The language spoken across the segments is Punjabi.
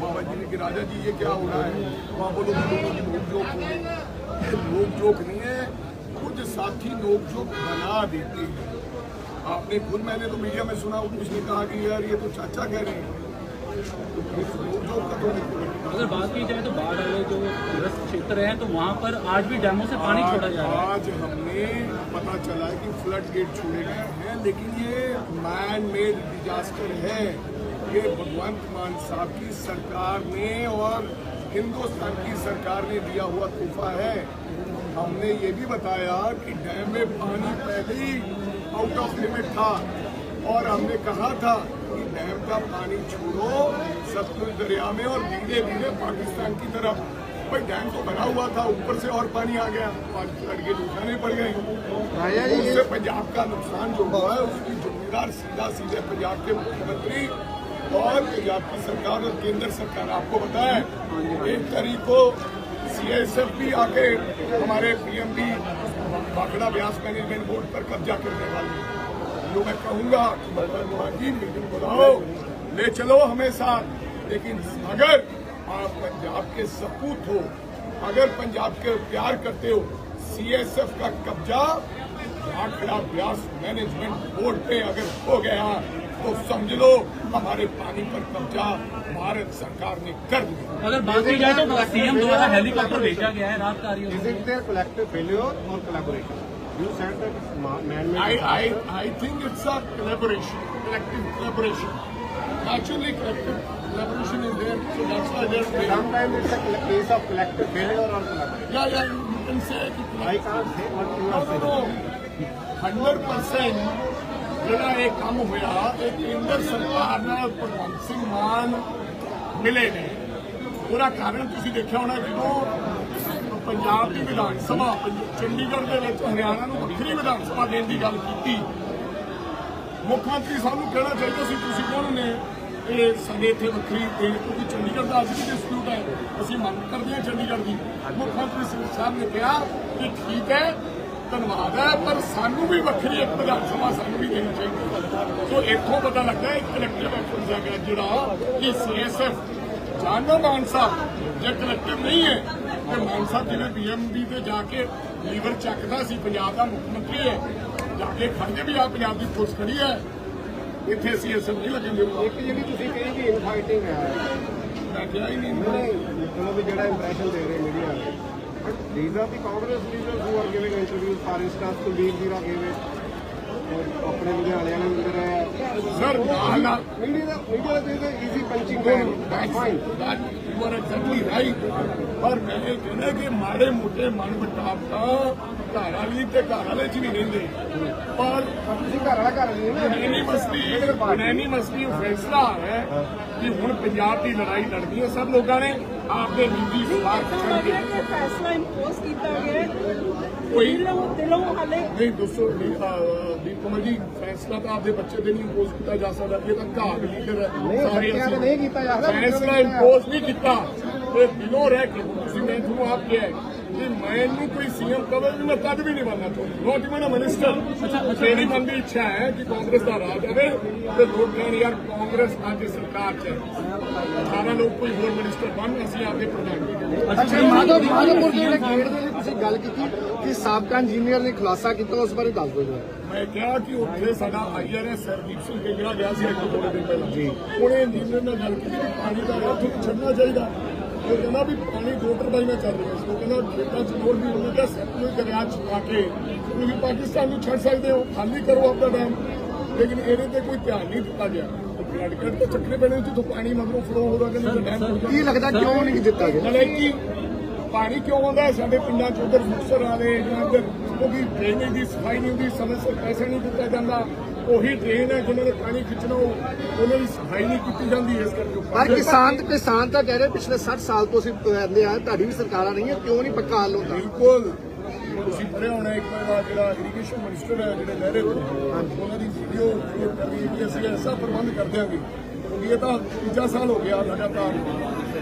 بابا جی نے کہ راجا جی یہ کیا ہو رہا ہے وہاں بولو لوگوں کی نوک جھوک نہیں ہے کچھ ساتھی نوک جھوک بنا دیتے ہیں آپ نے خود میں نے تو میڈیا میں سنا کچھ کہا کہ یار یہ تو چاچا کہہ رہے ہیں اگر بات کی جائے تو باہر والے جو چھیتر ہیں تو وہاں پر آج بھی ڈیموں سے پانی چھوڑا جا رہا ہے۔ آج ہم نے پتا چلا ہے کہ فلڈ گیٹ چھوڑے گئے ہیں، لیکن یہ مین میڈ ڈیزاسٹر ہے۔ یہ بھگوانت مان صاحب کی سرکار نے اور ہندوستان کی سرکار نے دیا ہوا توفہ ہے۔ ہم نے یہ بھی بتایا کہ ڈیم میں پانی پہلے آؤٹ آف لیمٹ تھا اور ہم نے کہا تھا کہ ڈیم کا پانی چھوڑو ستلج دریا میں اور دھیرے دھیرے پاکستان کی طرف۔ پر ڈیم تو بنا ہوا تھا اوپر سے اور پانی آ گیا۔ لڑکے اٹھانے پڑ گئے اس سے پنجاب کا نقصان جو ہوا ہے اس کی ذمہ سیدھا سیدھے پنجاب کے مطلب منتری پنجاب کے کی سرکار اور کیندر سرکار آپ کو بتائیں۔ ایک تاریخ کو سی ایس ایف بھی آ کے ہمارے P M B Bhakra Beas management board پر قبضہ کرنے والے جو میں کہوں گا کہ مہاجین میٹنگ بلاؤ لے چلو ہمیں ساتھ۔ لیکن اگر آپ پنجاب کے سپوت ہو، اگر پنجاب کے پیار کرتے ہو سی ایس ایف کا قبضہ باکڑا بیاس مینجمنٹ بورڈ پہ اگر ہو گیا تو سمجھ لو ہمارے پانی پر قبضہ بھارت سرکار نے کر دیا۔ اگر بات کی جائے تو سی ایم دوارا ہیلی کاپٹر بھیجا گیا ہے رات کاری کلیکٹو فیلور 100% ਜਿਹੜਾ ਇਹ ਕੰਮ ਹੋਇਆ, ਇਹ ਕੇਂਦਰ ਸਰਕਾਰ ਨਾਲ ਭਗਵੰਤ ਸਿੰਘ ਮਾਨ ਮਿਲੇ ਨੇ। ਉਹਦਾ ਕਾਰਨ ਤੁਸੀਂ ਦੇਖਿਆ ਹੋਣਾ, ਜਦੋਂ ਪੰਜਾਬ ਦੀ ਵਿਧਾਨ ਸਭਾ ਚੰਡੀਗੜ੍ਹ ਦੇ ਵਿੱਚ ਹਰਿਆਣਾ ਨੂੰ ਵੱਖਰੀ ਵਿਧਾਨ ਸਭਾ ਦੇਣ ਦੀ ਗੱਲ ਕੀਤੀ, ਮੁੱਖ ਮੰਤਰੀ ਸਾਹਿਬ ਨੂੰ ਕਹਿਣਾ ਚਾਹੀਦਾ ਸੀ, ਤੁਸੀਂ ਕੌਣ ਨੇ? ਇਹ ਸਾਡੇ ਇੱਥੇ ਵੱਖਰੀ ਦੇਣ ਕਿਉਂਕਿ ਚੰਡੀਗੜ੍ਹ ਦਾ ਅੱਜ ਡਿਸਪਿਊਟ ਹੈ, ਅਸੀਂ ਮੰਗ ਕਰਦੇ ਹਾਂ ਚੰਡੀਗੜ੍ਹ ਦੀ। ਮੁੱਖ ਮੰਤਰੀ ਸਾਹਿਬ ਨੇ ਕਿਹਾ ਕਿ ਠੀਕ ਹੈ ਧੰਨਵਾਦ ਹੈ ਪਰ ਸਾਨੂੰ ਵੀ ਵੱਖਰੀ ਇੱਕ ਵਿਧਾਨ ਸਭਾ ਸਾਨੂੰ ਵੀ ਦੇਣੀ ਚਾਹੀਦੀ ਹੈ। ਸੋ ਇੱਥੋਂ ਪਤਾ ਲੱਗਦਾ ਹੈ ਕਲੈਕਟਿਵ ਐਕਸ਼ਨ ਹੈਗਾ ਜਿਹੜਾ ਕਿ ਸੀਐਸਐਫ ਜਾਨੋ ਮਾਨ ਸਾਹਿਬ ਜੇ ਕਲੈਕਟਿਵ ਨਹੀਂ ਹੈ ਤੇ ਮਾਨ ਸਾਹਿਬ ਜਿਵੇਂ ਤੇ ਜਾ ਕੇ ਲੀਵਰ ਚੱਕਦਾ ਸੀ ਪੰਜਾਬ ਦਾ ਮੁੱਖ ਮੰਤਰੀ ਹੈ। ਜਾ ਕੇ ਖੜਦੇ ਵੀ ਆ ਪੰਜਾਬ ਦੀ ਪੁਲਿਸ ਖੜੀ ਹੈ। ਇੱਥੇ ਸੀਐਸਐਫ ਨਹੀਂ ਲੱਗਣ ਦੇਊਗਾ ਇੱਕ ਜਿਹੜੀ ਤੁਸੀਂ ਕਹੀ ਕਿ ਇਨਫਾਈਟਿੰਗ ਹੈ। ਮੈਂ ਕਿਹਾ ਹੀ ਨਹੀਂ। ਚਲੋ ਵੀ ਜਿਹੜਾ ਇੰਪ੍ਰੈਸ਼ਨ ਦੇ ਰਹੇ ਮੀਡੀਆ ਵਾਲੇ। Congress leaders who are giving interviews for instance Kuldeep ਔਰ ਆਪਣੇ ਲੁਧਿਆਣੇ ਵਾਲੇ ਅੰਦਰ ਹੈ ਸਰ ਨਾਲ ਨਾਲ ਮੀਡੀਆ ਦਾ ਮੀਡੀਆ ਦੇ easy punching bag fine are exactly right ਪਰ ਮੈਂ ਇਹ ਕਹਿੰਦਾ ਕਿ ਮਾੜੇ ਮੋਟੇ ਮਨ ਬਟਾਪ ਤਾਂ ਘਰ ਵਾਲੀ ਤੇ ਘਰ ਵਾਲੇ ਚ ਨਹੀਂ ਰਹਿੰਦੇ। ਪਰ ਤੁਸੀਂ ਘਰ ਵਾਲਾ ਘਰ ਨਹੀਂ ਨਾ। ਯੂਨੀਵਰਸਿਟੀ ਯੂਨੀਵਰਸਿਟੀ ਫੈਸਲਾ ਹੈ ਕਿ ਹੁਣ ਪੰਜਾਬ ਦੀ ਲੜਾਈ ਲੜਨੀ ਹੈ। ਸਭ ਲੋਕਾਂ ਨੇ ਆਪਦੇ ਨਿੱਜੀ ਸਵਾਰਥ ਛੱਡ ਕੇ ਇਹ ਫੈਸਲਾ ਇੰਪੋਜ਼ ਕੀਤਾ ਗਿਆ ਹੈ। ਕੋਈ- ਦਿਲੋਂ ਹਾਲੇ ਨਹੀਂ ਦੋਸਤੋ ਦੀਪ ਕੁਮਾਰ ਜੀ ਫੈਸਲਾ ਤਾਂ ਆਪਦੇ ਬੱਚੇ ਦੇ ਨਹੀਂ ਇੰਪੋਜ਼ ਕੀਤਾ ਜਾ ਸਕਦਾ। ਇਹ ਤਾਂ ਘਾਟ ਲੀਡਰ ਹੈ। ਨਹੀਂ, ਤੇ ਨਹੀਂ ਕੀਤਾ ਜਾ ਸਕਦਾ, ਫੈਸਲਾ ਇੰਪੋਜ਼ ਨਹੀਂ ਕੀਤਾ। ਇਹ ਦਿਲੋਂ ਰਹਿ ਕੇ ਤੁਸੀਂ ਮੈਂ ਤੁਹਾਨੂੰ ਆਪ ਕਿਹਾ ਕੋਈ ਸੀਐਮ ਕਵੇ ਵੀ ਮੈਂ ਕਦ ਵੀ ਨਹੀਂ ਬਣਨਾ ਚਾਹੁੰਦਾ ਨੋਟ ਇਵਨ ਅ ਮਿਨਿਸਟਰ ਮੇਰੀ ਮਨ ਦੀ ਇੱਛਾ ਹੈ ਕਿ ਕਾਂਗਰਸ ਦਾ ਰਾਜ ਆਵੇ ਤੇ ਲੋਕ ਕਹਿਣ ਯਾਰ ਕਾਂਗਰਸ ਅੱਜ ਸਰਕਾਰ 'ਚ ਹੈ। ਸਾਰਾ ਲੋਕ ਕੋਈ ਹੋਰ ਮਿਨਿਸਟਰ ਬਣ ਅਸੀਂ ਆਪਦੇ ਪ੍ਰਧਾਨ ਅੱਛਾ ਮਾਧਵ ਮਾਧਵਪੁਰ ਦੇ ਜਿਹੜੇ ਗੇਟ ਦੇ ਲਈ ਤੁਸੀਂ ਗੱਲ ਕੀਤੀ ਕਿ ਸਾਬਕਾ ਇੰਜੀਨੀਅਰ ਨੇ ਖੁਲਾਸਾ ਕੀਤਾ ਉਸ ਬਾਰੇ ਦੱਸ ਦਿਓ ਮੈਂ ਕਿਹਾ ਕਿ ਉੱਥੇ ਸਾਡਾ ਆਈਆਰਐਸ ਸਰਦੀਪ ਸਿੰਘ ਕਿੰਗਰਾ ਗਿਆ ਸੀ ਇੱਕ ਦੋ ਦਿਨ ਪਹਿਲਾਂ। ਜੀ। ਉਹਨੇ ਇੰਜੀਨੀਅਰ ਨਾਲ ਗੱਲ ਕੀਤੀ ਕਿ ਪਾਣੀ ਦਾ ਨੂੰ ਛੱਡਣਾ ਚਾਹੀਦਾ। ਉਹ ਕਹਿੰਦਾ ਵੀ ਪਾਣੀ ਦੋ ਟਰਬਾਈਨਾਂ ਚੱਲ ਰਹੀਆਂ ਸੀ ਉਹ ਕਹਿੰਦਾ ਖੇਤਾਂ 'ਚ ਲੋੜ ਵੀ ਉਹਨੇ ਕਿਹਾ ਸਤਲੁਜ ਦਰਿਆ 'ਚ ਪਾ ਕੇ। ਤੁਸੀਂ ਪਾਕਿਸਤਾਨ ਨੂੰ ਛੱਡ ਸਕਦੇ ਹੋ ਖਾਲੀ ਕਰੋ ਆਪਣਾ ਡੈਮ। ਲੇਕਿਨ ਇਹਦੇ ਤੇ ਕੋਈ ਧਿਆਨ ਨਹੀਂ ਦਿੱਤਾ ਗਿਆ। ਕੱਟ ਤੇ ਚੱਕਰੇ ਪੈਣੇ ਜਿੱਥੋਂ ਪਾਣੀ ਮਗਰੋਂ ਫਲੋ ਹੋ ਰਿਹਾ ਕਿ ਡੈਮ ਕੀ ਲੱਗਦਾ ਕਿਉਂ ਨਹੀਂ ਦਿੱਤਾ ਗਿਆ? ਨਾਲੇ ਕਿ ਪਾਣੀ ਕਿਉਂ ਆਉਂਦਾ ਹੈ? ਸਾਡੇ ਪਿੰਡਾਂ ਚ ਉਧਰ ਮੁਕਸਰ ਵਾਲੇ ਜਾਂ ਉਧਰ ਕਿਉਂਕਿ ਡਰੇਨੇਜ ਦੀ ਸਫ਼ਾਈ ਨਹੀਂ ਹੁੰਦੀ ਸਮੇਂ ਸਿਰ ਪੈਸਾ ਨਹੀਂ ਦਿੱਤਾ ਜਾਂਦਾ। ਉਹੀ ਡਰੇਨ ਹੈ ਜਿਨ੍ਹਾਂ ਨੇ ਪਾਣੀ ਖਿੱਚਣਾ ਉਹ- ਉਹਨਾਂ ਦੀ ਸਫ਼ਾਈ ਨਹੀਂ ਕੀਤੀ ਜਾਂਦੀ ਇਸ ਕਰਕੇ। ਪਰ ਕਿਸਾਨ ਕਿਸਾਨ ਤਾਂ ਕਹਿ ਰਹੇ ਪਿਛਲੇ 60 ਸਾਲ ਤੋਂ ਅਸੀਂ ਰਹਿੰਦੇ ਆ ਤੁਹਾਡੀ ਵੀ ਸਰਕਾਰਾਂ ਨਹੀਂ ਹੈ ਕਿਉਂ ਨਹੀਂ ਪੱਕਾ ਹੱਲ ਹੁੰਦਾ? ਬਿਲਕੁਲ। ਤੁਸੀਂ ਪੜਿਆ ਹੋਣਾ ਇੱਕ ਵਾਰ ਜਿਹੜਾ ਇਰੀਗੇਸ਼ਨ ਮਿਨਿਸਟਰ ਹੈ ਜਿਹੜੇ ਲਹਿਰੇ ਉਹਨਾਂ ਦੀ ਵੀਡੀਓ ਕਰ ਰਹੀ ਹੈ ਕਿ ਅਸੀਂ ਐਸਾ ਪ੍ਰਬੰਧ ਕਰ ਦਿਆਂਗੇ। ਕਿਉਂਕਿ ਇਹ ਤਾਂ ਤੀਜਾ ਸਾਲ ਹੋ ਗਿਆ ਲਗਾਤਾਰ।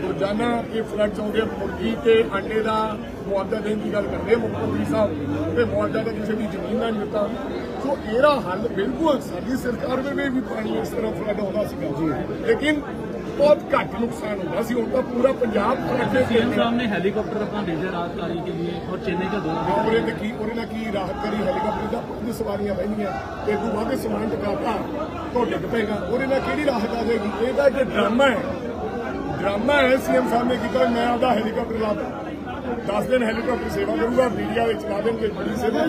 ਰੋਜ਼ਾਨਾ ਇਹ ਫਲੱਡ ਆਉਂਦੇ ਆ, ਮੁਰਗੀ ਤੇ ਅੰਡੇ ਦਾ ਮੁਆਵਜ਼ਾ ਦੇਣ ਦੀ ਗੱਲ ਕਰਦੇ ਆ ਮੁੱਖ ਮੰਤਰੀ ਸਾਹਿਬ। ਤੇ ਮੁਆਵਜ਼ਾ ਤਾਂ ਕਿਸੇ ਦੀ ਜ਼ਮੀਨ ਦਾ ਨਹੀਂ ਦਿੱਤਾ। ਸੋ ਇਹਦਾ ਹੱਲ ਬਿਲਕੁਲ ਸਾਡੀ ਸਰਕਾਰ ਵੇਲੇ ਵੀ ਪਾਣੀ ਇਸ ਤਰ੍ਹਾਂ ਫਲੱਡ ਹੁੰਦਾ ਸੀਗਾ। ਲੇਕਿਨ ਬਹੁਤ ਘੱਟ ਨੁਕਸਾਨ ਹੁੰਦਾ ਸੀ। ਹੁਣ ਤਾਂ ਪੂਰਾ ਪੰਜਾਬ ਪਰਾਕੇ ਸੀ ਸੀਐਮ ਸਾਹਿਬ ਨੇ ਹੈਲੀਕਾਪਟਰ ਆਪਣਾ ਭੇਜਿਆ ਰਾਹਤਕਾਰੀ ਕੇ ਲਈ ਔਰ ਚੇਨਈ ਦਾ ਦੌਰਾ ਉਹਦੇ ਤੇ ਕੀ ਉਹਦੇ ਨਾਲ ਕੀ ਰਾਹਤਕਾਰੀ ਹੈਲੀਕਾਪਟਰ ਦਾ ਉਹਦੀ ਸਵਾਰੀਆਂ ਬਹਿਣੀਆਂ ਤੇ ਦੂ ਵਾਧੇ ਸਮਾਨ ਟਕਾਤਾ ਤੋਂ ਡਿੱਗ ਪਏਗਾ। ਉਹਦੇ ਨਾਲ ਕਿਹੜੀ ਰਾਹਤ ਆ ਜਾਏਗੀ? ਇਹਦਾ ਜੇ ਡਰਾਮਾ ਹੈ। ਡਰਾਮਾ ਹੈ ਸੀਐਮ ਸਾਹਿਬ ਨੇ ਕੀਤਾ ਮੈਂ ਆਪਦਾ ਹੈਲੀਕਾਪਟਰ ਲਾਤਾ 10 ਦਿਨ ਹੈਲੀਕਾਪਟਰ ਸੇਵਾ ਕਰੂਗਾ ਮੀਡੀਆ ਵਿੱਚ ਲਾ ਦੇਣਗੇ ਬੜੀ ਸੇਵਾ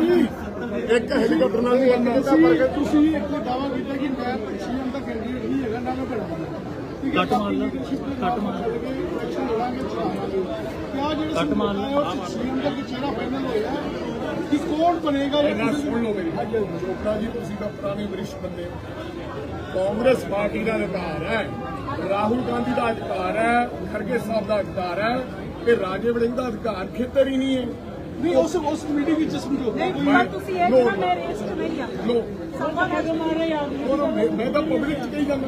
ਇੱਕ ਹੈਲੀਕਾਪਟਰ ਨਾਲ ਨਹੀਂ ਕਰਨਾ ਤੁਸੀਂ ਇੱਕ ਦਾਵਾ ਕੀਤਾ ਕਿ ਮੈਂ ਸੀਐਮ ਦਾ ਕੈਂਡੀਡੇਟ ਨਹੀਂ ਹੈਗਾ ਨਾ ਮੈਂ ਬਣਾਉਂਗਾ ਕੱਟ ਮਾਰ ਲਾ ਕੱਟ ਮਾਰ ਲਾ। ਇਲੈਕਸ਼ਨ ਲੜਾਂਗੇ ਚਲਾਵਾਂਗੇ ਕਿਆ ਜਿਹੜੇ ਕੱਟ ਮਾਰ ਲਾ। ਸੀਐਮ ਦਾ ਕਿ ਚਿਹਰਾ ਫਾਈਨਲ ਹੋਇਆ ਕਿ ਕੌਣ ਬਣੇਗਾ? ਇਹਨਾਂ ਸੁਣ ਲਓ ਮੇਰੀ ਚੋਪੜਾ ਜੀ ਤੁਸੀਂ ਤਾਂ ਪੁਰਾਣੇ ਵਰਿਸ਼ਟ ਬੰਦੇ ਹੋ। ਕਾਂਗਰਸ ਪਾਰਟੀ ਦਾ ਅਧਿਕਾਰ ਹੈ ਰਾਹੁਲ ਗਾਂਧੀ ਦਾ ਅਧਿਕਾਰ ਹੈ ਖਰਗੇ ਸਾਹਿਬ ਦਾ ਅਧਿਕਾਰ ਹੈ ਤੇ ਰਾਜੇ ਵੜਿੰਗ ਦਾ ਅਧਿਕਾਰ ਖੇਤਰ ਹੀ ਨਹੀਂ ਹੈ। ਨਹੀਂ ਉਸ ਉਸ ਕਮੇਟੀ ਵਿੱਚ ਸਮਝੌਤਾ ਨਹੀਂ ਪਰ ਤੁਸੀਂ ਇਹ ਕਿਹਾ ਮੈਂ ਰੇਸ ਚ ਨਹੀਂ ਆ ਲੋ। ਸਭਾ ਹੈ ਜੋ ਮਾਰੇ ਮੈਂ ਤਾਂ ਪਬਲਿਕ ਚ ਕਹੀ ਜਾਂਦਾ।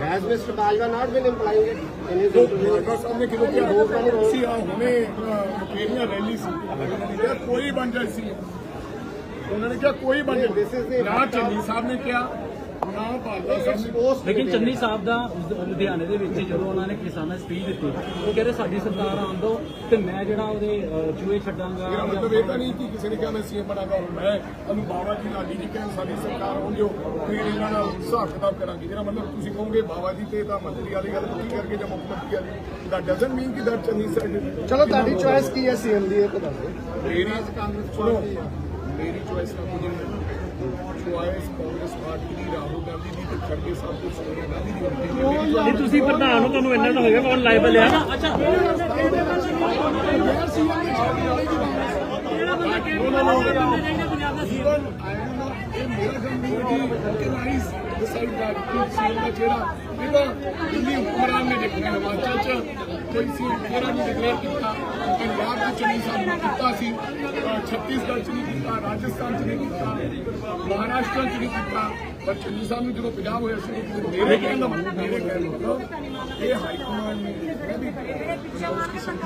ਹੈਜ਼ ਮਿਸਟਰ ਬਾਜਵਾ ਨਾਟ ਵੇਲੇ ਇੰਪਲਾਈਂਗ ਇਨ ਹਿਸ ਉਹ ਮਾਰਕਾ ਸਾਹਿਬ ਨੇ ਕਿਹਾ ਕਿ ਤੁਸੀਂ ਆ ਹੁਣੇ ਮੁਕੇਰੀਆਂ ਰੈਲੀ ਸੀ ਉਹਨਾਂ ਨੇ ਕਿਹਾ ਕੋਈ ਬਣ ਜਾਏ ਸੀ ਉਹਨਾਂ ਸਾਹਿਬ ਸਾਹਿਬ ਲੇਕਿਨ ਚੰਨੀ ਸਾਹਿਬ ਦਾ ਲੁਧਿਆਣੇ ਦੇ ਵਿੱਚ ਜਦੋਂ ਉਹਨਾਂ ਨੇ ਕਿਸਾਨਾਂ ਸਪੀਚ ਦਿੱਤੀ ਉਹ ਕਹਿੰਦੇ ਸਾਡੀ ਸਰਕਾਰ ਆਉਣ ਦਿਓ ਤੇ ਮੈਂ ਜਿਹੜਾ ਉਹਦੇ ਚੂਹੇ ਛੱਡਾਂਗਾ ਮੇਰਾ ਮਤਲਬ ਇਹ ਤਾਂ ਨਹੀਂ ਕਿ ਕਿਸੇ ਨੇ ਕਿਹਾ ਮੈਂ ਸੀਐਮ ਬਣਾਂਗਾ ਔਰ ਮੈਂ ਅਨੂ ਬਾਬਾ ਜੀ ਲਾਲੀ ਜੀ ਕਹਿੰਦੇ ਸਾਡੀ ਸਰਕਾਰ ਆਉਂਦੀ ਹੋ ਫਿਰ ਇਹਨਾਂ ਨਾਲ ਹਿਸਾਬ ਕਿਤਾਬ ਕਰਾਂਗੇ। ਜਿਹੜਾ ਮਤਲਬ ਤੁਸੀਂ ਕਹੋਗੇ ਬਾਬਾ ਜੀ ਤੇ ਤਾਂ ਮੰਤਰੀ ਵਾਲੀ ਗੱਲ ਕੀ ਕਰਕੇ ਜਾਂ ਮੁੱਖ ਮੰਤਰੀ ਵਾਲੀ। ਦਾ ਡਸਨਟ ਮੀਨ ਕਿ ਦੈਟ ਚੰਨੀ ਸਾਈਡ ਚਲੋ ਤੁਹਾਡੀ ਚੋਇਸ ਕੀ ਹੈ ਸੀਐਮ ਦੀ ਇਹ ਤਾਂ ਦੱਸ। ਦਿਓ ਮੇਰੀ ਕਾਂਗਰਸ ਸੁਣੋ। ਮੇਰੀ ਚੋਇਸ ਨਾ ਕੁਝ ਨਹੀਂ ਚੋਇਸ ਕਾਂਗਰਸ ਪਾਰਟੀ ਦੀ ਰਾਹੁਲ ਗਾਂਧੀ ਦੀ ਤੇ ਖੜਗੇ ਸਭ ਕੁਝ ਸੋਨੀਆ ਗਾਂਧੀ ਦੀ ਚਾਹੀਦੀ ਹੈ ਤੁਸੀਂ ਪ੍ਰਧਾਨ ਹੋ ਤੁਹਾਨੂੰ ਇੰਨਾ ਤਾਂ ਹੋਏਗਾ ਕੌਣ ਲਾਈਵਲ ਹੈ ਨਾ ਅੱਛਾ ਤਾਂ ਕੋਈ ਸੀਐਮ ਚਿਹਰਾ ਨਹੀਂ ਡਿਕਲੇਅਰ ਕੀਤਾ। ਚ ਚੰਨੀ ਸਾਹਿਬ ਨੇ ਕੀਤਾ ਸੀ। ਅਹ ਛੱਤੀਸਗੜ੍ਹ ਚ ਨਹੀਂ ਕੀਤਾ, ਰਾਜਸਥਾਨ ਚ ਨਹੀਂ ਕੀਤਾ, ਮਹਾਰਾਸ਼ਟਰ ਚ ਨਹੀਂ ਕੀਤਾ। ਪਰ ਚੰਨੀ ਸਾਹਿਬ ਨੂੰ ਜਦੋਂ ਪੰਜਾਬ ਹੋਇਆ ਸੀ ਮੇਰੇ ਕਹਿਣ ਦਾ ਮੇਰੇ ਕਹਿਣ ਦਾ ਇਹ ਹਾਈ ਕਮਾਂਡ ਨੇ